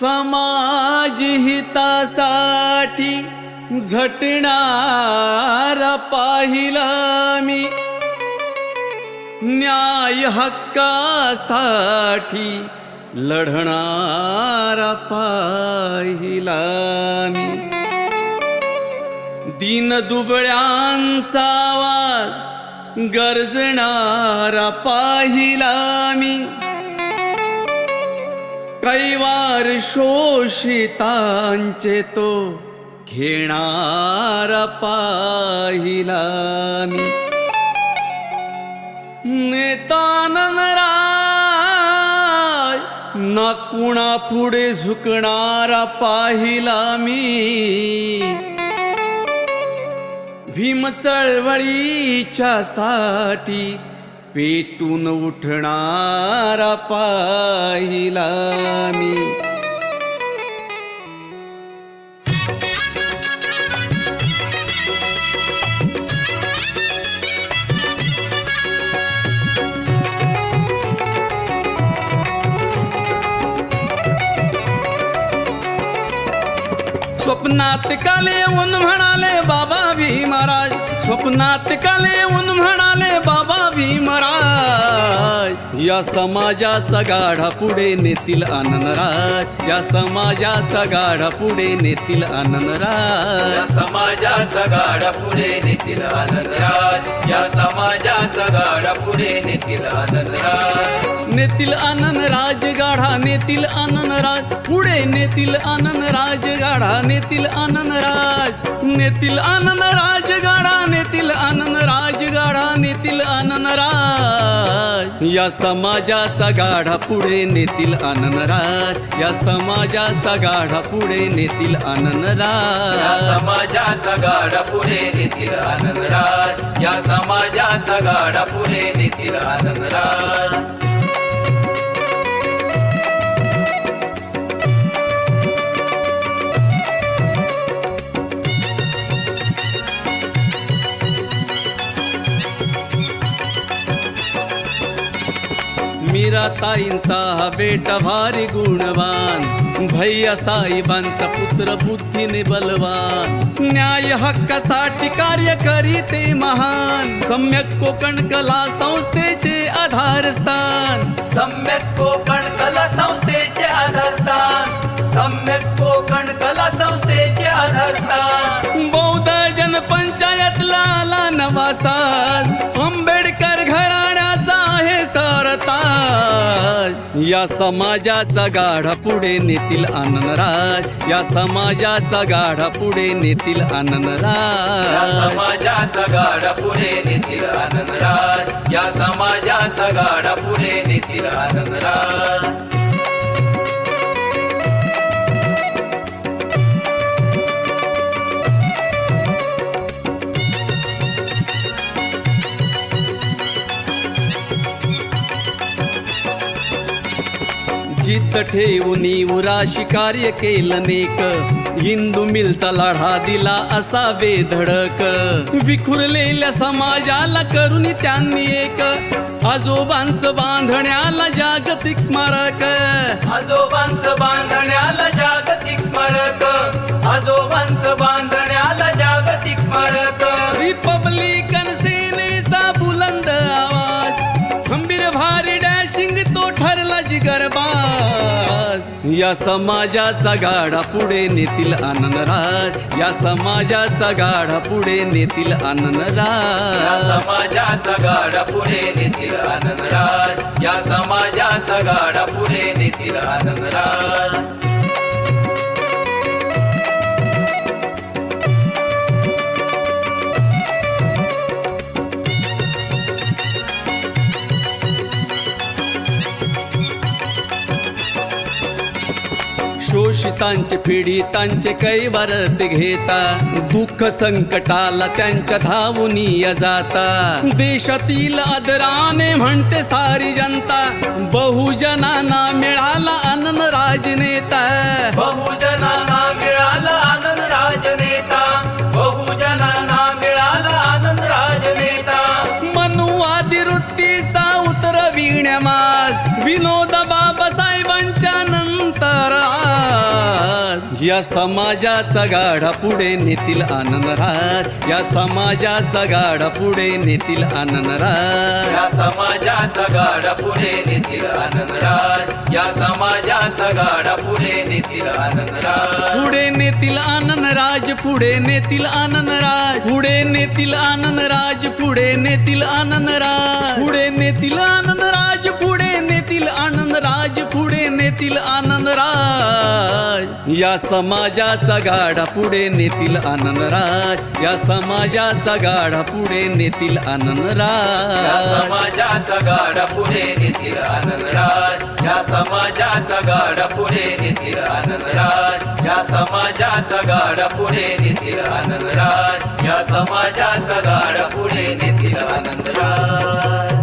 समाज हितासाठी झटणार पाहिला मी. न्याय हक्कासाठी लढणारा पाहिला मी. दीनदुबळ्यांचा आवाज गरजणारा पाहिला मी. कैवार शोषितांचे तो घेणार पाहिला मी. नेतानंदराय ना कुणा पुढे झुकणारा पाहिला मी. भीम चळवळीच्या साठी पेटून उठणारा पाहिला मी. स्वप्नात काले येऊन म्हणाले बाबा भीमराज स्वप्नात काले येऊन म्हणाले बाबा भीमराज या समाजाचा गाढा पुढे नेतील आनंदराज. या समाजाचा गाढा पुढे नेतील आनंदराज. या समाजाचा गाडा पुढे नेतील आनंदराज. या समाजाचा गाडा पुढे नेतील आनंदराज. नेतील आनंद राज गाढा नेतील आनंद राज पुढे नेतील आनंद राज गाढा नेतील नेतील आनंदराज नेतील आनंदराज राज नेतील आनंदराज गाडा नेतील आनंदराज या समाजाचा गाढा पुढे नेतील आनंदराज या समाजाचा गाढा पुढे नेतील आनंदराज या समाजाचा गाढा पुढे नेतील आनंदराज या समाजाचा गाढा पुढे नेतील आनंदराज मीराताईंचा हा बेटा भारी गुणवान. भैया साईबांचा पुत्र बुद्धीने बलवान. न्याय हक्कासाठी कार्य करीते महान. सम्यक कोकण कला संस्थेचे आधारस्थान. सम्यक कोकण कला संस्थेचे आधारस्थान. सम्यक कोकण कला संस्थेचे आधारस्थान. बौद्ध जनपंचायतला आला नवासा. या समाजाचा गाढा पुढे नेतील आनंदराज. या समाजाचा गाढा पुढे नेतील या आनंदराज समाजाचा गाढा पुढे नेतील आनंदराज. या समाजाचा गाढा पुढे नेतील आनंदराज. चित्त ठेवून उराशी कार्य केलं नेक. हिंदू मिलता लढा दिला असा बेधडक. विखुरलेल्या समाजाला करून त्यांनी एक. आजोबांचं बांधण्याला जागतिक स्मारक. आजोबांचं बांधण्याला जागतिक स्मारक. आजोबांचं बांधण या समाजाचा गाडा पुढे नेतील आनंदराज. या समाजाचा गाडा पुढे नेतील या आनंदराज समाजाचा गाडा पुढे नेतील आनंदराज. या समाजाचा गाडा पुढे नेतील आनंदराज. शोषितांचे पीडितांचे कैवारत घेता. दुःख संकटाला त्यांच्या धावून जाता. देशातील आदराने म्हणते सारी जनता बहुजनांना मिळाला आनंद राजनेता बहुजनांना या समाजाचा गाडा पुढे नेतील आनंदराज या समाजाचा गाडा पुढे नेतील आनंदराज या समाजाचा गाडा पुढे नेतील आनंदराज या समाजाचा गाडा पुढे नेतील आनंदराज पुढे नेतील आनंदराज पुढे नेतील आनंदराज पुढे नेतील आनंदराज पुढे नेतील आनंदराज पुढे नेतील आनंदराज पुढे नेतील आनंदराज पुढे नेतील आनंदराज या समाजाचा गाडा पुढे नेतील आनंदराज या समाजाचा गाडा पुढे नेतील आनंद राज. समाजाचा गाडा पुढे नेतील आनंदराज या समाजाचा गाडा पुढे नेतील आनंदराज या समाजाचा गाडा पुढे नेतील आनंदराज या समाजाचा गाडा पुढे नेतील आनंद राज.